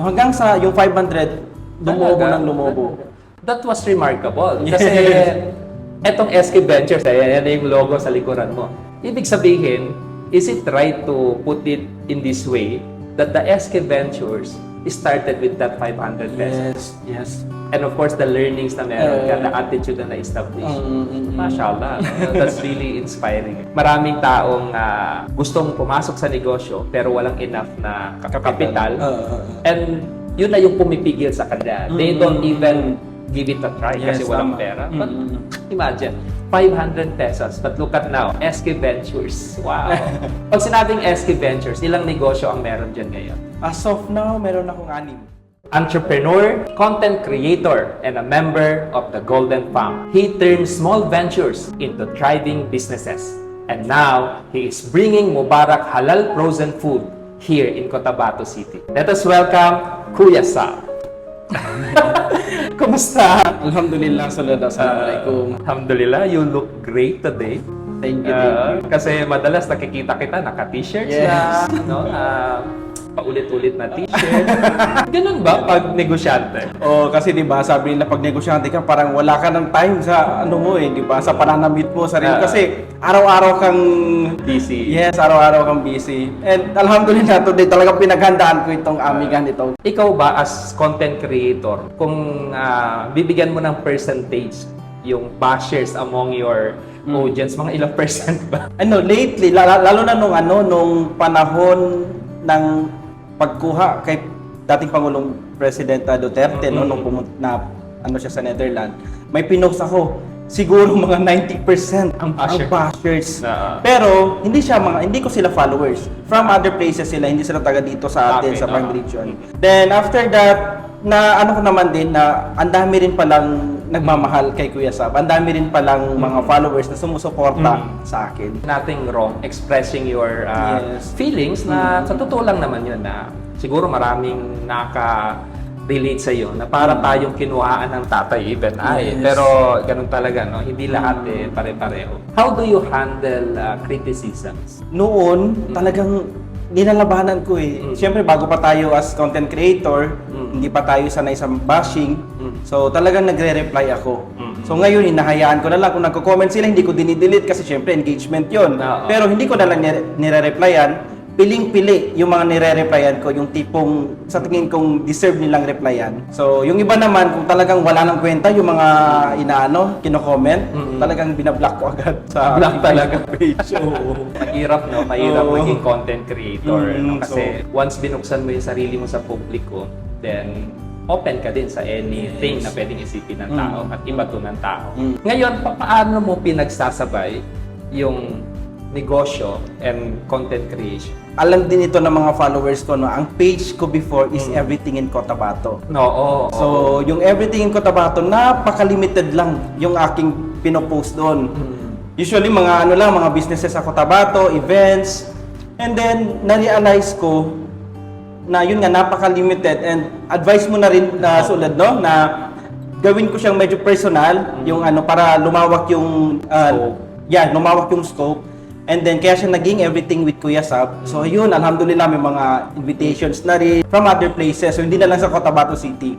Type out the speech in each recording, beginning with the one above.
So hanggang sa yung 500, lumobo Talaga? ng lumobo. That was remarkable. Kasi etong SK Ventures, eh, yan yung logo sa likuran mo. Ibig sabihin, is it right to put it in this way that the SK Ventures started with that 500 pesos? Yes, yes. And of course, the learnings na meron ka, the attitude na na-establish. Mm, mm, mm. Mashallah. That's really inspiring. Maraming taong ah, gustong pumasok sa negosyo pero walang enough na kapital. Uh, uh, uh. And yun na yung pumipigil sa kanila. They Mm. don't even give it a try kasi Yes, walang tama. pera. But mm, mm. imagine, 500 pesos. But look at now, SK Ventures. Wow. Pag sinabing SK Ventures, ilang negosyo ang meron dyan ngayon? As of now, meron akong anim. Entrepreneur, content creator, and a member of the Golden Farm. He turned small ventures into thriving businesses. And now, he is bringing Mubarak halal frozen food here in Cotabato City. Let us welcome Kuya Sam. Kumusta? Alhamdulillah, salud. Assalamualaikum. Alhamdulillah, you look great today. Thank you, thank Ah, you. kasi madalas nakikita kita, naka-t-shirts Yes. na, no? Ah, paulit-ulit na t-shirt. Ganun ba pag negosyante? Oh, kasi 'di ba, sabi nila pag negosyante ka, parang wala ka ng time sa ano mo eh, 'di ba? Sa pananamit mo sarili Ah. kasi araw-araw kang Busy. Yes, araw-araw kang busy. And alhamdulillah today talaga pinaghandaan ko itong amigan ito. Ikaw ba as content creator, kung ah, bibigyan mo ng percentage yung bashers among your Hmm. audience, mga ilang percent ba? Ano, lately, lalo, lalo na nung ano, nung panahon ng pagkuha kay dating Pangulong President uh, Duterte, no, nung pumunta na ano siya sa Netherlands, may pinost ako, siguro mga 90% Ang basher. bashers. Na- Pero hindi siya mga hindi ko sila followers. From other places sila, hindi sila taga dito sa atin Okay, sa no. Prime Region. Then after that, na ano ko naman din na ang dami rin palang nagmamahal kay Kuya Sab. Ang dami rin palang mga followers na sumusuporta Mm. sa akin. Nothing wrong expressing your ah, Yes. feelings na sa totoo lang naman yun na siguro maraming naka relate sa iyo na para tayong kinuhaan ng tatay even ay Yes. pero ganun talaga no hindi lahat eh pare-pareho how do you handle ah, criticisms Noon, talagang nilalabanan ko eh. Mm. Siyempre, bago pa tayo as content creator, Mm. hindi pa tayo sanay sa bashing. Mm. So, talagang nagre-reply ako. Mm. So, ngayon, hinahayaan ko na lang. Kung nagko-comment sila, hindi ko dinidelete kasi siyempre, engagement yon. Oo. Pero hindi ko na lang nire- nire-replyan. Piling-pili yung mga nire-replyan ko, yung tipong sa tingin kong deserve nilang replyan. So, yung iba naman, kung talagang wala nang kwenta, yung mga inaano, kino-comment, Mm-mm. talagang binablock ko agad sa Block talaga. page. Oo. mahirap no mahirap Oo. maging content creator Mm, no? kasi once binuksan mo yung sarili mo sa publiko then open ka din sa anything Yes. na pwedeng isipin ng Mm. tao at iba to ng tao. Mm. Ngayon, pa- paano mo pinagsasabay yung negosyo and content creation? alam din ito ng mga followers ko no ang page ko before is Mm. everything in Cotabato No, oo. so yung everything in Cotabato napaka-limited lang yung aking pinopost doon Mm. usually mga ano lang mga businesses sa Cotabato events and then na-realize ko na yun nga napaka-limited and advice mo na rin na sulad no na gawin ko siyang medyo personal yung ano para lumawak yung uh, Mm. Yeah lumawak yung scope and then kaya siya naging everything with Kuya Sab. So yun alhamdulillah may mga invitations na rin from other places. So hindi na lang sa Cotabato City.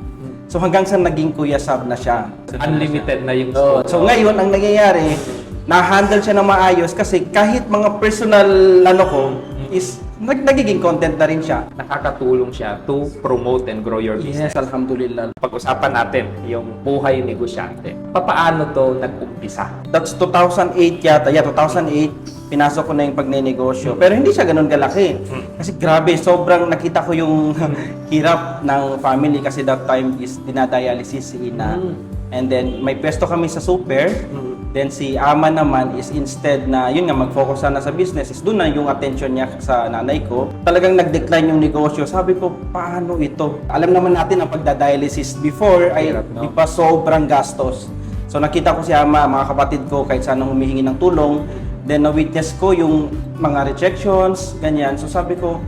So hanggang sa naging Kuya Sab na siya. Unlimited na yung So, scope. so ngayon, ang nangyayari, na-handle siya na maayos kasi kahit mga personal ano ko, is nag nagiging content na rin siya. nakakatulong siya to promote and grow your business. Yes, alhamdulillah. Pag-usapan natin yung buhay negosyante. Papaano to nag-umpisa? That's 2008 yata. Yeah, 2008, pinasok ko na yung pagnenegosyo. Pero hindi siya ganun kalaki. Kasi grabe, sobrang nakita ko yung hirap ng family kasi that time is dinadialysis si Ina. Mm. And then, may pwesto kami sa super. Then si Ama naman is instead na yun nga mag-focus sana sa business is doon na yung attention niya sa nanay ko. Talagang nag-decline yung negosyo. Sabi ko, paano ito? Alam naman natin ang pagdadialysis before ay Hirap, no? di pa sobrang gastos. So nakita ko si Ama, mga kapatid ko kahit saan humihingi ng tulong. Then na-witness ko yung mga rejections, ganyan. So sabi ko,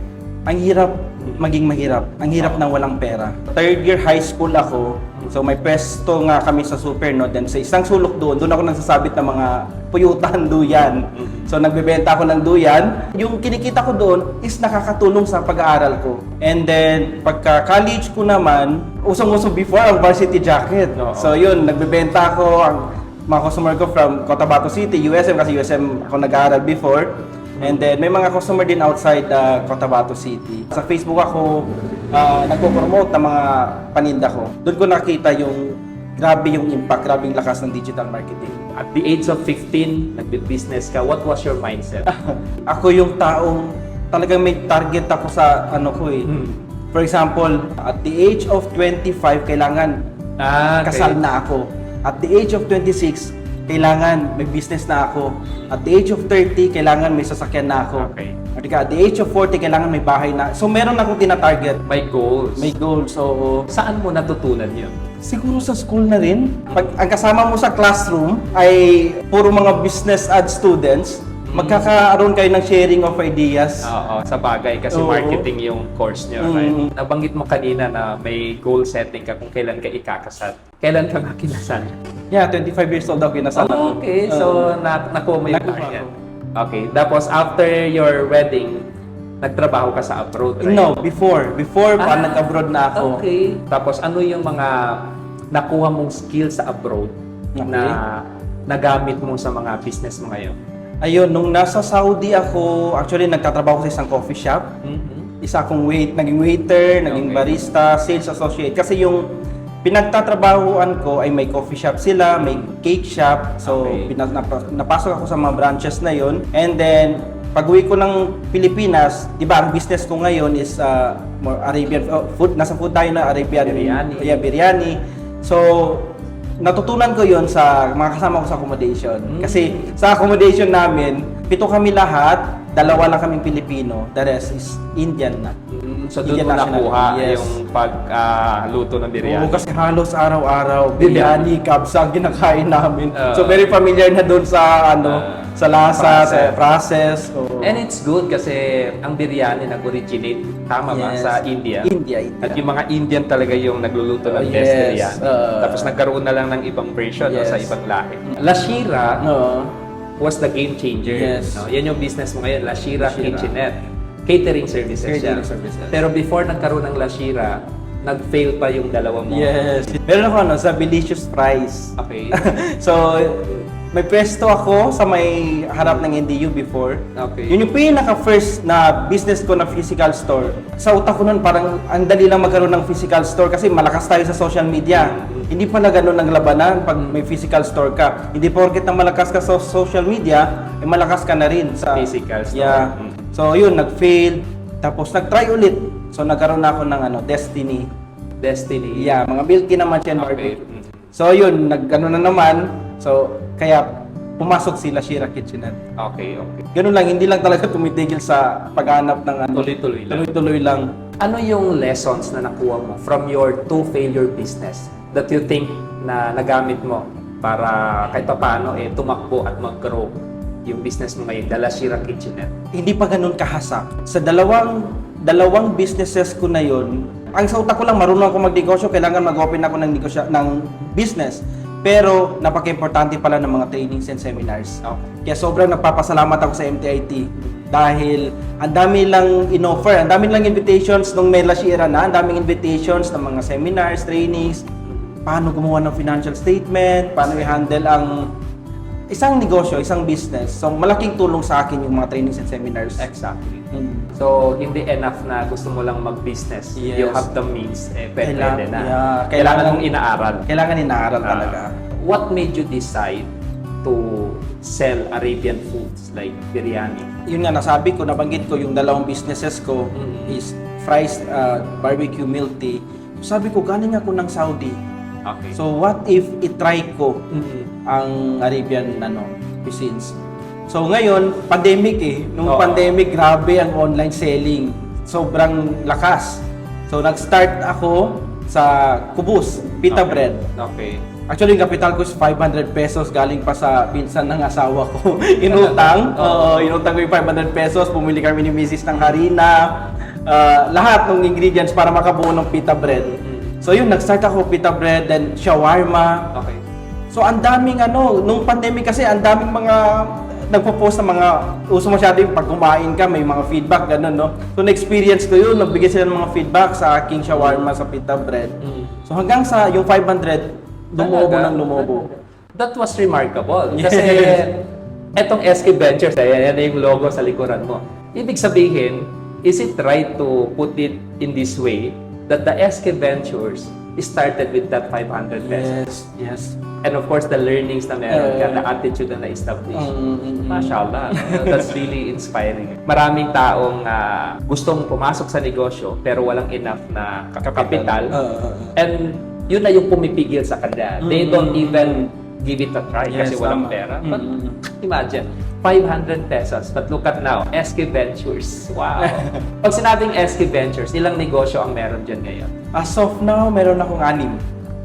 ang hirap maging mahirap. Ang hirap ng walang pera. Third year high school ako. So may pwesto nga kami sa Super no. Then sa isang sulok doon, doon ako nagsasabit ng mga puyutan duyan. So nagbebenta ako ng duyan. Yung kinikita ko doon is nakakatulong sa pag-aaral ko. And then pagka college ko naman, usong-uso before ang varsity jacket. So yun, nagbebenta ako ang mga customer ko from Cotabato City, USM kasi USM ako nag-aaral before. And then may mga customer din outside uh, Cotabato City. Sa Facebook ako uh, nagpo-promote ng mga paninda ko. Doon ko nakita yung grabe yung impact, grabe yung lakas ng digital marketing. At the age of 15, nagbi-business ka, what was your mindset? Ako yung taong talagang may target ako sa ano ko eh. Hmm. For example, at the age of 25, kailangan Ah, kasal na ako. At the age of 26, kailangan may business na ako. At the age of 30, kailangan may sasakyan na ako. Okay. At at the age of 40, kailangan may bahay na. So meron akong tinatarget. May goals. May goals, oo. Saan mo natutunan yun? Siguro sa school na rin. Pag ang kasama mo sa classroom ay puro mga business ad students, magkakaroon kayo ng sharing of ideas. Oo, sa bagay kasi Oo. marketing yung course niyo, Mm. right? Nabanggit mo kanina na may goal setting ka kung kailan ka ikakasal. Kailan ka nga kinasal? Yeah, 25 years old ako kinasal ako. Oh, okay, Oo. so na nakuha mo yung Nakuha. Okay, tapos after your wedding, nagtrabaho ka sa abroad, right? No, before. Before pa Ah, nag-abroad na ako. Okay. Tapos ano yung mga nakuha mong skills sa abroad Okay. na nagamit mo sa mga business mo ngayon? Ayun, nung nasa Saudi ako, actually nagtatrabaho sa isang coffee shop. Mhm. Isa akong wait, naging waiter, naging Okay. barista, sales associate. Kasi yung pinagtatrabahuan ko ay may coffee shop sila, may cake shop. So, Okay. pina- napa- napasok ako sa mga branches na yon. And then, pag uwi ko ng Pilipinas, di ba, ang business ko ngayon is uh, more Arabian oh, food. Nasa food tayo na Arabian. Biryani. Yeah, biryani. So, natutunan ko yon sa mga kasama ko sa accommodation. Mm. Kasi sa accommodation namin, pito kami lahat, dalawa lang kaming Pilipino, the rest is Indian na. Mm, So doon Indian mo national, nakuha yes. yung pag-luto ng biryani. Oo, kasi halos araw-araw, biryani, kabsa, ang kinakain namin. Oo. so very familiar na doon sa ano, Ah, sa lasa, sa process. process. oo. And it's good kasi ang biryani nag-originate, tama ba, Yes. sa India. India, India. At yung mga Indian talaga yung nagluluto ng Oh, best yes. biryani. Uh, Tapos nagkaroon na lang ng ibang version no, Yes. sa ibang lahi. La Shira Oo. Was the game changer. Yes. No? Yan yung business mo ngayon, La Shira, La Shira. Kitchenette. Catering services siya. Catering services. Pero before nagkaroon ng La Shira, nag-fail pa yung dalawa mo. Yes. Meron ako ano, sa Delicious Fries. Okay. so, may pwesto ako sa may harap ng NDU before. Okay. Yun yung pinaka-first na business ko na physical store. Sa utak ko nun, parang ang dali lang magkaroon ng physical store kasi malakas tayo sa social media. Hindi pala ganun ang labanan pag may physical store ka. Hindi porket na malakas ka sa social media, eh malakas ka na rin sa Physical store. Yeah. Mm. So yun, nag-fail. Tapos nag-try ulit. So nagkaroon na ako ng ano, Destiny. Destiny. Yeah, mga Milky naman siya. Okay. barbecue. So yun, nag-ano na naman. So, kaya pumasok sila Shira Kitchenette. Okay, okay. Ganun lang, hindi lang talaga tumitigil sa paghanap ng ano. Tuloy-tuloy lang. Tuloy-tuloy lang. Ano yung lessons na nakuha mo from your two failure business that you think na nagamit mo para kahit pa paano eh tumakbo at mag-grow yung business mo ngayon, Dala Shira Kitchenette? Hindi pa ganun kahasak. Sa dalawang dalawang businesses ko na yon, ang sa utak ko lang marunong ako magnegosyo, kailangan mag-open ako ng negosyo ng business. Pero napaka-importante pala ng mga trainings and seminars. Okay. Kaya sobrang nagpapasalamat ako sa MTIT dahil ang dami lang in-offer, ang dami lang invitations nung may Lashira na, ang daming invitations ng mga seminars, trainings, paano gumawa ng financial statement, paano i-handle ang isang negosyo, isang business. So malaking tulong sa akin yung mga trainings and seminars. Exactly. Mm. So, hindi enough na gusto mo lang mag-business. Yes. You have the means, eh, pwede Kailangan- na. yeah, kailangan, kailangan- mong inaaral. Kailangan inaaral Ah, talaga. what made you decide to sell Arabian foods like biryani? Yun nga, nasabi ko, nabanggit ko yung dalawang businesses ko Mhm. is fries, uh, barbecue, milk tea. Sabi ko, galing ako ng Saudi. Okay. So what if itry ko Mhm. ang Arabian ano, cuisines? So ngayon, pandemic eh. Nung Oo. pandemic, grabe ang online selling. Sobrang lakas. So nag-start ako sa kubus, pita Okay. bread. Okay. Actually, yung capital ko is 500 pesos galing pa sa pinsan ng asawa ko. inutang. Oo. Oo, inutang ko yung 500 pesos. Bumili kami ni Mrs. ng harina. ah, lahat ng ingredients para makabuo ng pita bread. So yun, nag-start ako pita bread, then shawarma. Okay. So ang daming ano, nung pandemic kasi ang daming mga nagpo-post ng mga uso masyado yung pag kumain ka, may mga feedback, ganun, no? So na-experience ko yun, nagbigay sila ng mga feedback sa aking shawarma sa pita bread. So hanggang sa yung 500, lumobo Talaga? ng lumobo. That was remarkable. Kasi Yes. etong SK Ventures, ayan, yan yung logo sa likuran mo. Ibig sabihin, is it right to put it in this way that the SK Ventures started with that 500 pesos? Yes, yes. And of course, the learnings na meron ka, Uh, the attitude na na-establish. Mm, mm, mm. Mashallah. That's really inspiring. Maraming taong ah, gustong pumasok sa negosyo pero walang enough na ka- kapital. Uh, uh, uh. And yun na yung pumipigil sa kanila. They Mm. don't even give it a try kasi Yes, walang tama. pera. Mm, But mm. imagine, 500 pesos. But look at now, SK Ventures. Wow. Pag sinabing SK Ventures, ilang negosyo ang meron dyan ngayon? As of now, meron akong anim.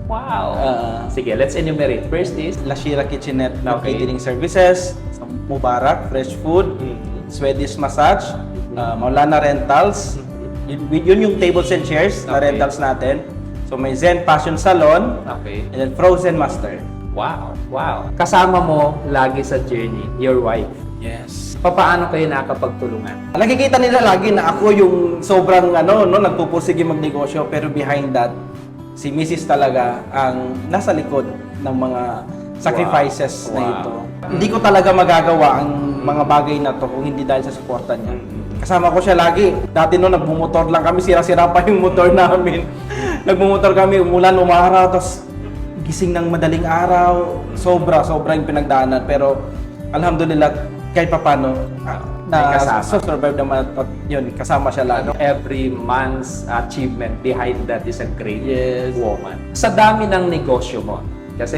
Wow. Ah. Sige, let's enumerate. First is, La Shira Kitchenette na Okay. catering services, Mubarak, fresh food, Mhm. Swedish massage, uh, Maulana Rentals. Yun, yun yung tables and chairs na Okay. rentals natin. So may Zen Passion Salon, okay. and then Frozen Master. Wow, wow. Kasama mo lagi sa journey, your wife. Yes. Paano kayo nakakapagtulungan? Nakikita nila lagi na ako yung sobrang ano, no, nagpupursige magnegosyo pero behind that, si Mrs. talaga ang nasa likod ng mga sacrifices Wow. na Wow. ito. Hindi ko talaga magagawa ang mga bagay na to kung hindi dahil sa suporta niya. Kasama ko siya lagi. Dati no, nagmumotor lang kami, sira-sira pa yung motor namin. nagmumotor kami, umulan, umaraw, tapos gising ng madaling araw. Sobra, sobra yung pinagdaanan. Pero alhamdulillah, kahit papano, May na kasama. so survive naman at yun, kasama siya lagi. Every man's achievement behind that is a great Yes. woman. Sa dami ng negosyo mo, kasi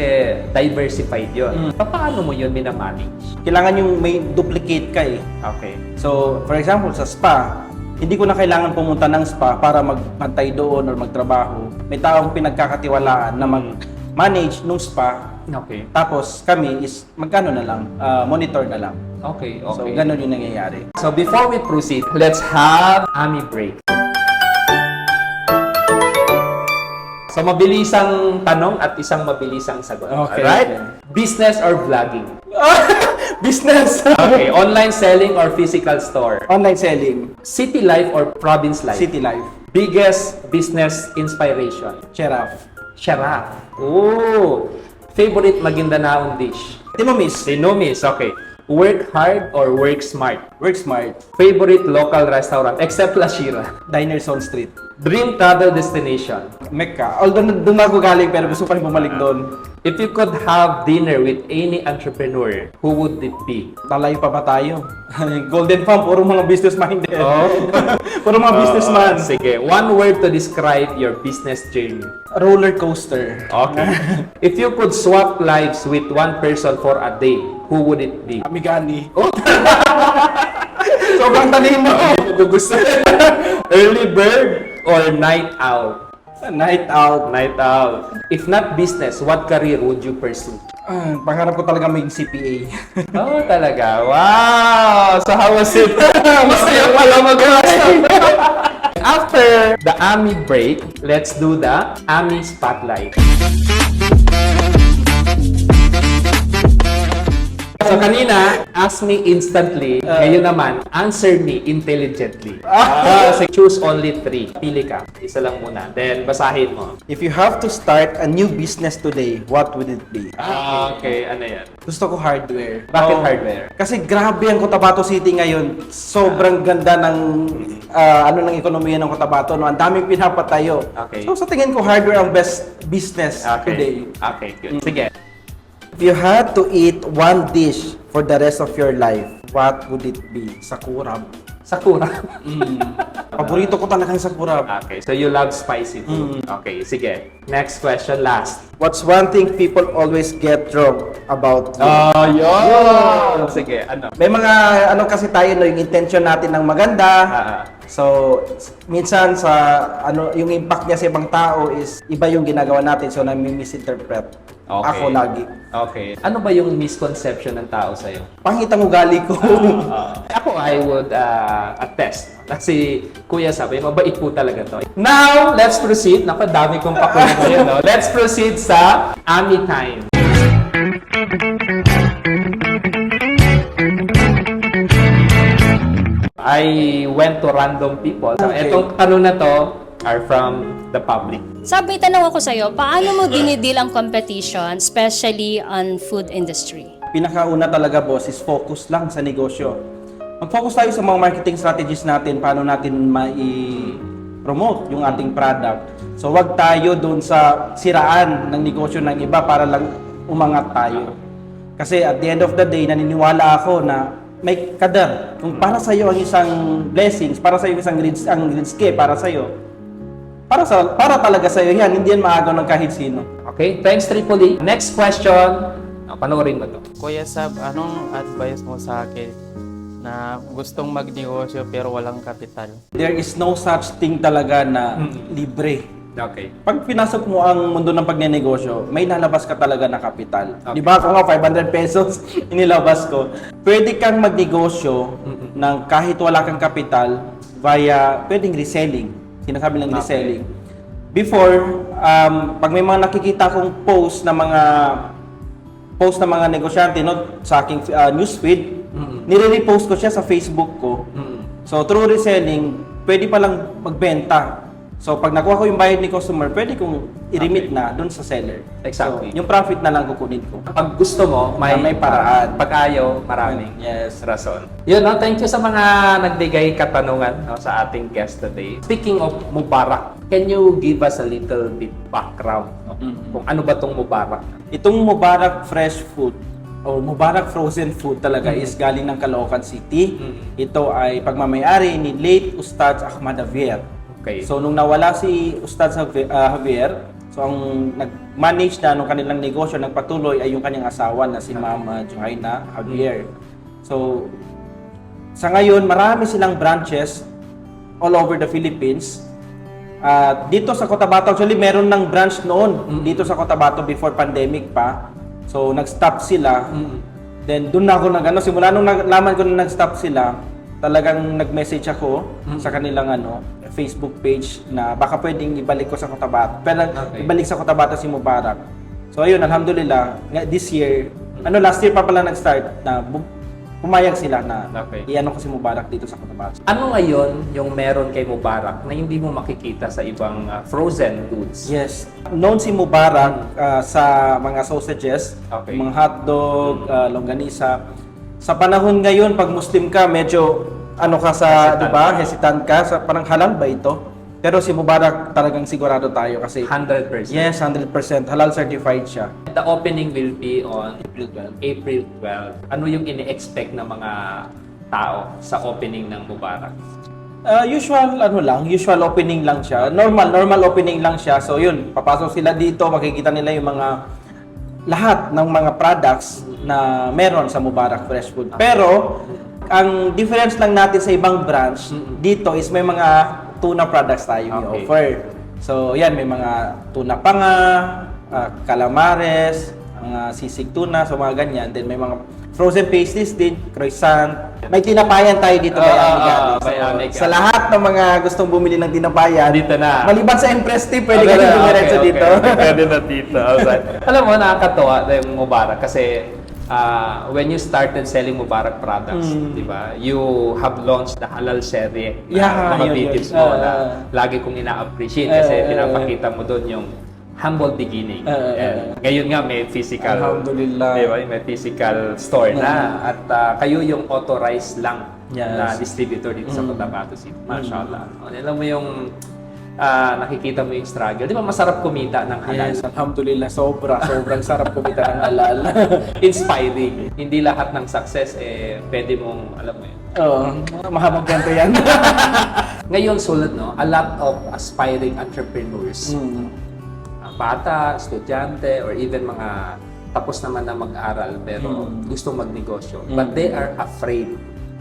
diversified Mm. yon. Paano mo yun minamanage? Kailangan yung may duplicate ka eh. Okay. So, for example, sa spa, hindi ko na kailangan pumunta ng spa para magpantay doon or magtrabaho. May taong pinagkakatiwalaan na mag-manage nung spa. Okay. Tapos kami is magkano na lang, ah, monitor na lang. Okay, So, okay. ganun yung nangyayari. So before we proceed, let's have Ami break. So mabilisang tanong at isang mabilisang sagot. Okay, Alright? okay. Business or vlogging? Business! Okay, online selling or physical store? Online selling, City life or province life? city life, Biggest business inspiration? Cheraf. Sharaf. Oh! Favorite Magindanaon dish? Tinomis, Sinumis, okay. Work hard or work smart? work smart, Favorite local restaurant except La Shira? Diners on Street. Dream travel destination? Mecca. Although doon ako galing pero gusto ko rin bumalik doon. If you could have dinner with any entrepreneur, who would it be? Talayo pa ba tayo? Golden Farm, puro mga business minded. Oh. puro mga businessman. Sige, one word to describe your business journey. Roller coaster. Okay. If you could swap lives with one person for a day, who would it be? Amigani. Sobrang talino. Gusto Early bird or night owl? Night out. Night owl. If not business, what career would you pursue? Ah, pangarap ko talaga maging CPA. Oh, talaga. Wow! So how was it? Masaya pala mag After the AMI break, let's do the AMI Spotlight. So kanina, ask me instantly. Ngayon naman, answer me intelligently. Ah, so choose only three. Pili ka. Isa lang muna. Then, basahin mo. If you have to start a new business today, what would it be? Ah, okay. Ano yan? Gusto ko hardware. Bakit Oo. hardware? Kasi grabe ang Cotabato City ngayon. Sobrang ganda ng ah, ano ng ekonomiya ng Cotabato. No? Ang daming pinapatayo. Okay. So sa tingin ko, hardware ang best business today. Okay. Okay, good. Sige. If you had to eat one dish for the rest of your life, what would it be? Sakurab. Sakura. Paborito ko talagang sakurab. Okay, so you love spicy food. Okay, sige. Next question, last. What's one thing people always get wrong about you? Oh, yun! Sige, ano? May mga ano kasi tayo no, yung intention natin ng maganda. Ah, ah. So, minsan sa ano yung impact niya sa ibang tao is iba yung ginagawa natin so nami-misinterpret. Okay. Ako lagi. Okay. Ano ba yung misconception ng tao sa'yo? Pangit ang ugali ko. Uh, ako, I would uh, attest. Kasi Kuya sabi, mabait po talaga to. Now, let's proceed. Naku, dami kong pakulo ngayon. No? Let's proceed sa Ami Time. I went to random people. So, Okay. etong tanong na to are from the public. Sabi, tanong ako sa'yo, paano mo dinidil ang competition, especially on food industry? Pinakauna talaga boss is focus lang sa negosyo. Mag-focus tayo sa mga marketing strategies natin, paano natin mai-promote yung ating product. So wag tayo doon sa siraan ng negosyo ng iba para lang umangat tayo. Kasi at the end of the day, naniniwala ako na may kadar. Kung para sa iyo ang isang blessings, para sa iyo isang grades, ang grades K, para sa iyo, para sa para talaga sa iyo yan, hindi yan maagaw ng kahit sino. Okay? Thanks, Tripoli. Next question. Ah, panoorin mo to. Kuya Sab, anong advice mo sa akin na gustong magnegosyo pero walang kapital? There is no such thing talaga na libre. Okay. Pag pinasok mo ang mundo ng pagnenegosyo, may lalabas ka talaga na kapital. Okay. Di ba? Ako nga, 500 pesos inilabas ko. Pwede kang magnegosyo ng kahit wala kang kapital via, pwedeng reselling. Sinasabi lang Okay. reselling. Before, um, pag may mga nakikita kong post na mga post ng mga negosyante no, sa aking uh, newsfeed, nire-repost ko siya sa Facebook ko. Mm. So, through reselling, pwede palang magbenta. So, pag nakuha ko yung bayad ni customer, pwede kong i-remit na dun sa seller. Exactly. So, yung profit na lang kukunin ko. Pag gusto mo, may, May paraan. Pag ayaw, maraming Yes. rason. Yun, no? thank you sa mga nagbigay katanungan no, sa ating guest today. Speaking of Mubarak, can you give us a little bit background no? Mhm. kung ano ba tong Mubarak? Itong Mubarak Fresh Food o Mubarak Frozen Food talaga is galing ng Caloocan City. Mhm. Ito ay pagmamayari ni late Ustad Ahmad Javier. Okay. So nung nawala si Ustad ah, Javier, so ang nag-manage na nung kanilang negosyo, nagpatuloy ay yung kanyang asawa na si Mama Joanna Javier. So sa ngayon, marami silang branches all over the Philippines. At dito sa Cotabato, actually meron ng branch noon dito sa Cotabato before pandemic pa. So nag-stop sila. Then doon na ako nag ano, simula nung nalaman ko na nag-stop sila, talagang nag-message ako sa kanilang ano, Facebook page na baka pwedeng ibalik ko sa Cotabato. Pero Okay. ibalik sa Cotabato si Mubarak. So ayun, alhamdulillah, this year, ano last year pa pala nag-start na pumayag sila na Okay. i-ano ko si Mubarak dito sa Cotabato. Ano ngayon yung meron kay Mubarak na hindi mo makikita sa ibang ah, frozen foods? Yes. Known si Mubarak ah, sa mga sausages, Okay. mga hotdog, ah, longganisa. Sa panahon ngayon, pag Muslim ka, medyo ano ka sa, Hesitant di ba? Hesitant ka. Sa, parang halal ba ito? Pero si Mubarak talagang sigurado tayo kasi 100%. yes, 100% halal certified siya. The opening will be on April 12. April 12. Ano yung ini-expect ng mga tao sa opening ng Mubarak? Uh, usual ano lang, usual opening lang siya. Normal, normal opening lang siya. So yun, papasok sila dito, makikita nila yung mga lahat ng mga products na meron sa Mubarak Fresh Food. Pero ang difference lang natin sa ibang branch dito is may mga tuna products tayo Okay. i-offer. So yan, may mga tuna panga, ah, calamares, mga sisig tuna, so mga ganyan. Then may mga frozen pastries din, croissant. May tinapayan tayo dito by Ah, Amiga. ah, So, by. Sa lahat ng mga gustong bumili ng tinapayan, Dito na. Maliban sa Empress Tea, pwede Okay, ka rin okay, okay, dito. okay. Pwede na dito. Alright. Alam mo, nakakatawa na yung Mubarak kasi ah, when you started selling Mubarak products, Mm. di ba, you have launched the halal serie na Yeah, mga yun, videos yun. mo Ah, na ah. lagi kong ina-appreciate kasi ah, pinapakita mo doon yung humble beginning. Ah, ah, And ngayon nga may physical Alhamdulillah. Di ba? May physical store na at ah, kayo yung authorized lang Yes. na distributor dito sa Mm. Cotabato City. Mashallah. Alam mo yung ah, nakikita mo yung struggle. Di ba masarap kumita ng halal? Yes, alhamdulillah, sobra, sobrang sarap kumita ng halal. Inspiring. Hindi lahat ng success eh pwede mong alam mo yun. Oo, mahabang kwento yan. Ngayon sulat no, a lot of aspiring entrepreneurs, Mm. ah, bata, estudyante or even mga tapos naman na mag-aral pero Mm. gusto magnegosyo Mm. but they are afraid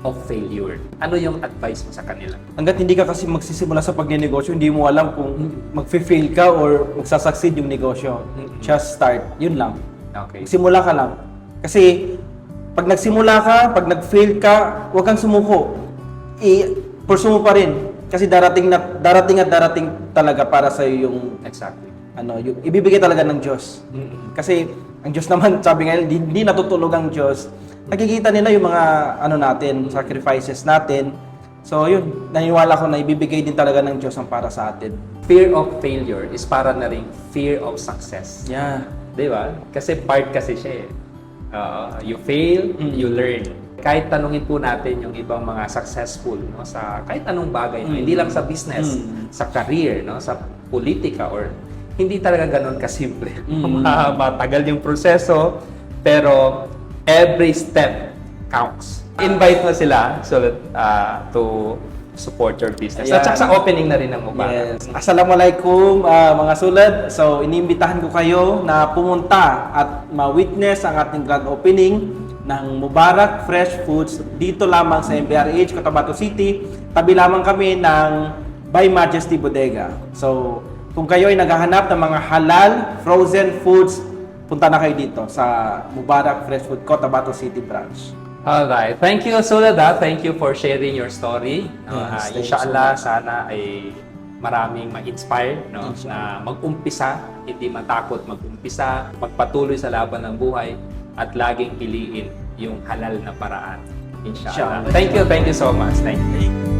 of failure. Ano yung advice mo sa kanila? Hanggat hindi ka kasi magsisimula sa pagnenegosyo, hindi mo alam kung magfe-fail ka or magsasucceed yung negosyo. Mm. Just start, yun lang. Okay. Simula ka lang. Kasi pag nagsimula ka, pag nag-fail ka, huwag kang sumuko. I-pursue mo pa rin. Kasi darating na darating at darating talaga para sa yung Exactly. ano, yung ibibigay talaga ng Diyos. Kasi ang Diyos naman, sabi nga, hindi natutulog ang Diyos. Nakikita nila yung mga ano natin, sacrifices natin. So yun, naniniwala ko na ibibigay din talaga ng Diyos ang para sa atin. Fear of failure is para na rin fear of success. Yeah. Di ba? Kasi part kasi siya eh. Oo. you fail, you learn. Kahit tanungin po natin yung ibang mga successful no sa kahit anong bagay, no? hindi lang sa business, sa career, no sa politika or hindi talaga ganoon kasimple. Ma- Matagal yung proseso, pero every step counts. Invite mo sila so that, uh, to support your business. At Ayan. saka sa opening na rin ng Mubarak. Yes. Assalamualaikum ah, mga sulad. So, iniimbitahan ko kayo na pumunta at ma-witness ang ating grand opening ng Mubarak Fresh Foods dito lamang sa MBRH, Cotabato City. Tabi lamang kami ng By Majesty Bodega. So, kung kayo ay naghahanap ng mga halal frozen foods, punta na kayo dito sa Mubarak Fresh Food Cotabato City branch. Alright. Thank you, Soledad. Thank you for sharing your story. No, Yes, thank you inshallah, sana ay maraming ma-inspire no, na mag-umpisa, hindi matakot mag-umpisa, magpatuloy sa laban ng buhay, at laging piliin yung halal na paraan. Inshallah. Inshallah. Thank you, thank you so much. Thank you.